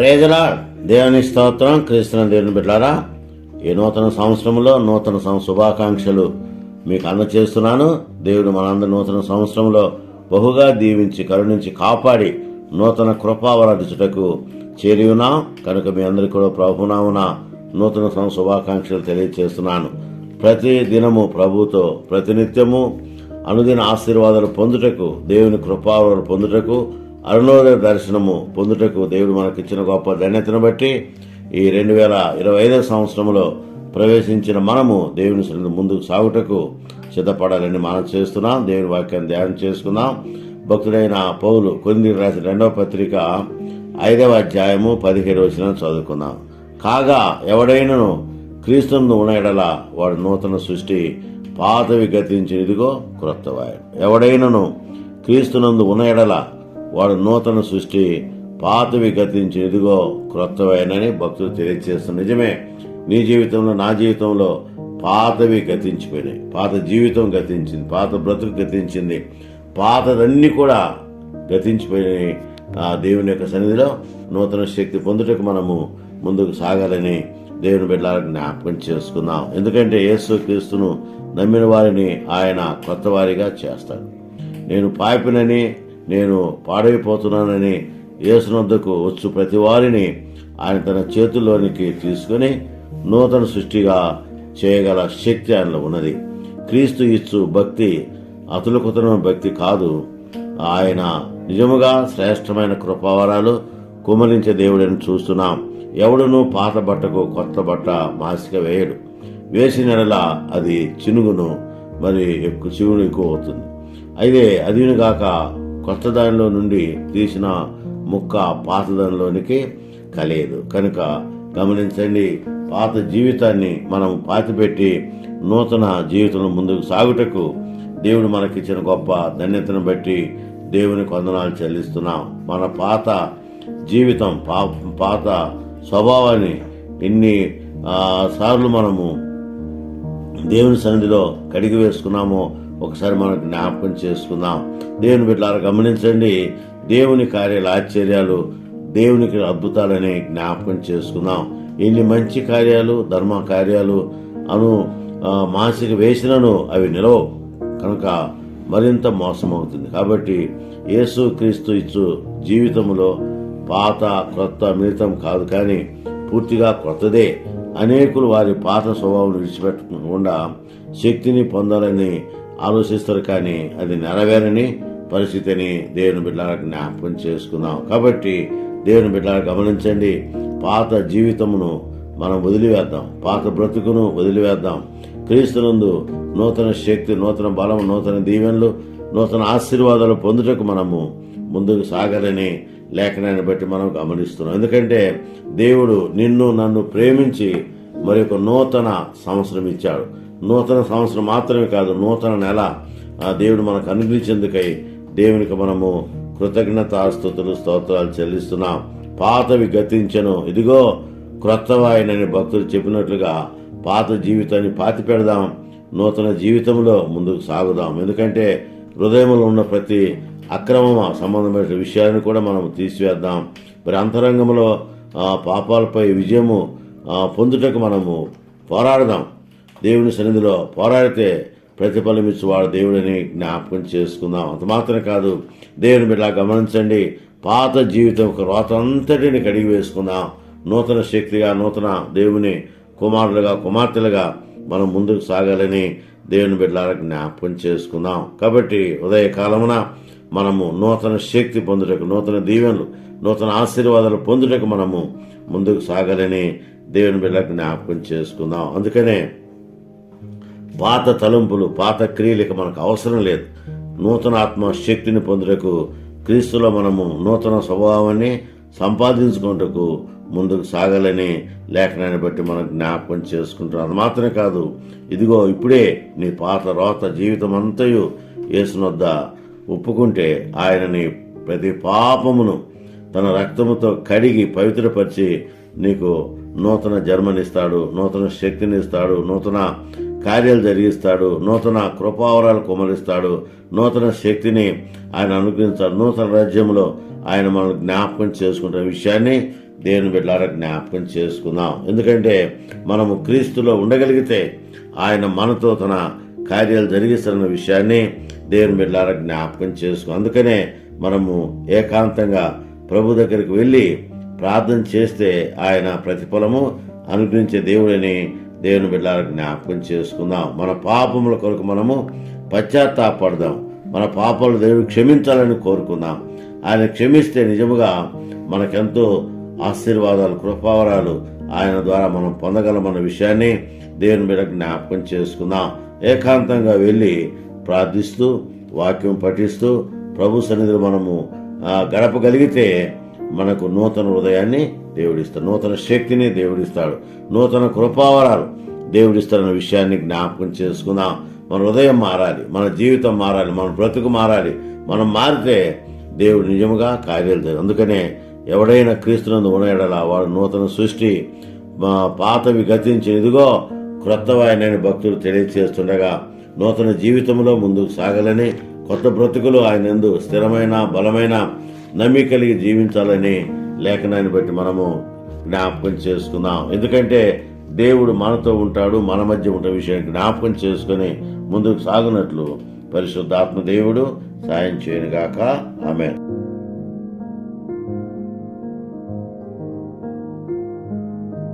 ప్రేజలా దేవుని స్తోత్రం క్రీస్తున దేవుని బిడ్డారా ఈ నూతన సంవత్సరంలో నూతన సం- శుభాకాంక్షలు మీకు అందచేస్తున్నాను. దేవుడు మనందరి నూతన సంవత్సరంలో బహుగా దీవించి కరుణించి కాపాడి నూతన కృపావరాధించుటకు చేరి ఉన్నాం. కనుక మీ అందరికీ కూడా ప్రభునామున నూతన శుభాకాంక్షలు తెలియజేస్తున్నాను ప్రతి దినము ప్రభుతో ప్రతినిత్యము అనుదిన ఆశీర్వాదాలు పొందుటకు దేవుని కృపావరాలు పొందుటకు అరుణోదయ దర్శనము పొందుటకు దేవుడు మనకిచ్చిన గొప్ప ధన్యతను బట్టి ఈ రెండు వేల ఇరవై ఐదవ సంవత్సరంలో ప్రవేశించిన మనము దేవుని సన్నిధి ముందుకు సాగుటకు సిద్ధపడాలని మనం చేస్తున్నాం. దేవుని వాక్యాన్ని ధ్యానం చేసుకుందాం. భక్తుడైన పౌలు కొన్ని రాసిన రెండవ పత్రిక ఐదవ అధ్యాయము పదిహేడు వచ్చిన చదువుకుందాం. కాగా ఎవడైనను క్రీస్తును ఉన్న ఎడల వాడు నూతన సృష్టి పాతవి గతించినదిగో క్రొత్తవాయుడు ఎవడైనను క్రీస్తునందు ఉన్న ఎడల వాడు నూతన సృష్టి పాతవి గతించి ఎదుగో క్రొత్తవైనని భక్తులు తెలియజేస్తున్న నిజమే. నీ జీవితంలో నా జీవితంలో పాతవి గతించిపోయినాయి. పాత జీవితం గతించింది పాత బ్రతుకు గతించింది. పాతదన్నీ కూడా గతించిపోయినాయి ఆ దేవుని యొక్క సన్నిధిలో. నూతన శక్తి పొందుటకు మనము ముందుకు సాగాలని దేవుని బిడ్డలకు జ్ఞాపకం చేసుకుందాం. ఎందుకంటే యేసు క్రీస్తును నమ్మిన వారిని ఆయన కొత్త వారిగా చేస్తాడు. నేను పాపినని నేను పాడైపోతున్నానని యేసునొద్దకు వచ్చు ప్రతి వారిని ఆయన తన చేతుల్లోనికి తీసుకుని నూతన సృష్టిగా చేయగల శక్తి ఆయనలో ఉన్నది. క్రీస్తు ఇచ్చు భక్తి అతులకుతన భక్తి కాదు. ఆయన నిజముగా శ్రేష్టమైన కృపావరాలు కుమరించే దేవుడని చూస్తున్నాం. ఎవడునూ పాత బట్టకు కొత్త బట్ట మాసిక వేయడు. వేసిన నెలల అది చినుగును మరి ఎక్కువ చివును ఎక్కువ అవుతుంది. అయితే అదిని కాక కొత్త దానిలో నుండి తీసిన ముక్క పాత దానిలోనికి కలియదు. కనుక గమనించండి పాత జీవితాన్ని మనం పాతిపెట్టి నూతన జీవితంలో ముందుకు సాగుటకు దేవుడు మనకిచ్చిన గొప్ప ధన్యతను బట్టి దేవుని కొందనాలు చెల్లిస్తున్నాం. మన పాత జీవితం పా పాత స్వభావాన్ని ఎన్ని సార్లు మనము దేవుని సన్నిధిలో కడిగి వేసుకున్నామో ఒకసారి మనం జ్ఞాపకం చేసుకుందాం. దేవుని బిడ్డలారా గమనించండి దేవుని కార్యాలు ఆశ్చర్యాలు దేవునికి అద్భుతాలని జ్ఞాపకం చేసుకుందాం. ఎన్ని మంచి కార్యాలు ధర్మ కార్యాలు అను మానసిక వేసినను అవి నిలవ కనుక మరింత మోసమవుతుంది. కాబట్టి యేసు క్రీస్తు ఇచ్చు జీవితంలో పాత క్రొత్త మిళితం కాదు కానీ పూర్తిగా క్రొత్తదే. అనేకులు వారి పాత స్వభావం విడిచిపెట్టకుండా శక్తిని పొందాలని ఆలోచిస్తారు కానీ అది నెరవేరని పరిస్థితిని దేవుని బిడ్డలకు జ్ఞాపకం చేసుకుందాం కాబట్టి దేవుని బిడ్డలకు గమనించండి పాత జీవితమును మనం వదిలివేద్దాం పాత బ్రతుకును వదిలివేద్దాం. క్రీస్తునందు నూతన శక్తి నూతన బలం నూతన దీవెనలు నూతన ఆశీర్వాదాలు పొందుటకు మనము ముందుకు సాగాలని లేఖనాన్ని బట్టి మనం గమనిస్తున్నాం. ఎందుకంటే దేవుడు నిన్ను నన్ను ప్రేమించి మరి ఒక నూతన సంవత్సరం ఇచ్చాడు. నూతన సంవత్సరం మాత్రమే కాదు నూతన నెల. ఆ దేవుడు మనకు అనుగ్రహించేందుకై దేవునికి మనము కృతజ్ఞతాస్తుతులు స్తోత్రాలు చెల్లిస్తున్నాం. పాతవి గతించను. ఇదిగో క్రొత్తవాయనని భక్తులు చెప్పినట్లుగా పాత జీవితాన్ని పాతి పెడదాం నూతన జీవితంలో ముందుకు సాగుదాం. ఎందుకంటే హృదయంలో ఉన్న ప్రతి అక్రమ సంబంధమైన విషయాలను కూడా మనం తీసివేద్దాం. మరి అంతరంగంలో పాపాలపై విజయము పొందుటకు మనము పోరాడదాం. దేవుని సన్నిధిలో పోరాడితే ప్రతిఫలం ఇచ్చేవాడు దేవుడిని జ్ఞాపకం చేసుకుందాం. అంత మాత్రమే కాదు దేవుని బిడ్డ గమనించండి. పాత జీవితం ఒక రోత అంతటిని కడిగి వేసుకుందాం. నూతన శక్తిగా నూతన దేవుని కుమారులుగా కుమార్తెలుగా మనం ముందుకు సాగాలని దేవుని బిడ్డలకు జ్ఞాపకం చేసుకుందాం. కాబట్టి ఉదయకాలమున మనము నూతన శక్తి పొందుటకు నూతన దీవెనలు నూతన ఆశీర్వాదాలు పొందుటకు మనము ముందుకు సాగాలని దేవుని బిడ్డలకు జ్ఞాపకం చేసుకుందాం. అందుకనే పాత తలంపులు పాత క్రియలకు మనకు అవసరం లేదు. నూతన ఆత్మ శక్తిని పొందుటకు క్రీస్తులో మనము నూతన స్వభావాన్ని సంపాదించుకుంటకు ముందుకు సాగాలని లేఖనాన్ని బట్టి మనం జ్ఞాపకం చేసుకుంటాం అది మాత్రమే కాదు ఇదిగో ఇప్పుడే నీ పాత రోత జీవితం అంతయు యేసునొద్ద ఒప్పుకుంటే ఆయనని ప్రతి పాపమును తన రక్తముతో కడిగి పవిత్రపరిచి నీకు నూతన జన్మనిస్తాడు నూతన శక్తిని ఇస్తాడు నూతన కార్యాలు జరిగిస్తాడు. నూతన కృపావరాలు కుమరిస్తాడు. నూతన శక్తిని ఆయన అనుగ్రహించాడు. నూతన రాజ్యంలో ఆయన మనం జ్ఞాపకం చేసుకుంటున్న విషయాన్ని దేవుని బిడ్డలారా జ్ఞాపకం చేసుకుందాం. ఎందుకంటే మనము క్రీస్తులో ఉండగలిగితే ఆయన మనతో తన కార్యాలు జరిగిస్తున్న విషయాన్ని దేవుని బిడ్డలారా జ్ఞాపకం చేసుకు. అందుకనే మనము ఏకాంతంగా ప్రభు దగ్గరికి వెళ్ళి ప్రార్థన చేస్తే ఆయన ప్రతిఫలము అనుగ్రహించే దేవుడని దేవుని బిడ్డలారా జ్ఞాపకం చేసుకుందాం. మన పాపముల కొరకు మనము పశ్చాత్తాపడదాం. మన పాపాలు దేవుడు క్షమించాలని కోరుకుందాం. ఆయన క్షమిస్తే నిజముగా మనకెంతో ఆశీర్వాదాలు కృపావరాలు ఆయన ద్వారా మనం పొందగలమన్న విషయాన్ని దేవుని మీద జ్ఞాపకం చేసుకుందాం. ఏకాంతంగా వెళ్ళి ప్రార్థిస్తూ వాక్యం పఠిస్తూ ప్రభు సన్నిధిలో మనము గడపగలిగితే మనకు నూతన హృదయాన్ని దేవుడిస్తాడు. నూతన శక్తిని దేవుడిస్తాడు. నూతన కృపావరాలు దేవుడిస్తాడన్న విషయాన్ని జ్ఞాపకం చేసుకుందాం. మన హృదయం మారాలి మన జీవితం మారాలి మన బ్రతుకు మారాలి. మనం మారితే దేవుడు నిజముగా కార్యాలు అందుకనే ఎవడైనా క్రీస్తునందు ఉండేడలా వాడు నూతన సృష్టి మా పాతవి గతించి ఇదిగో క్రొత్తవాయనని భక్తులు తెలియచేస్తుండగా నూతన జీవితంలో ముందుకు సాగాలని కొత్త బ్రతుకులు ఆయన ఎందు స్థిరమైన బలమైన నమ్మి కలిగి జీవించాలని లేఖనాన్ని బట్టి మనము జ్ఞాపకం చేసుకుందాం. ఎందుకంటే దేవుడు మనతో ఉంటాడు మన మధ్య ఉండే విషయాన్ని జ్ఞాపకం చేసుకుని ముందుకు సాగునట్లు పరిశుద్ధాత్మ దేవుడు సాయం చేయనుగాక. ఆమె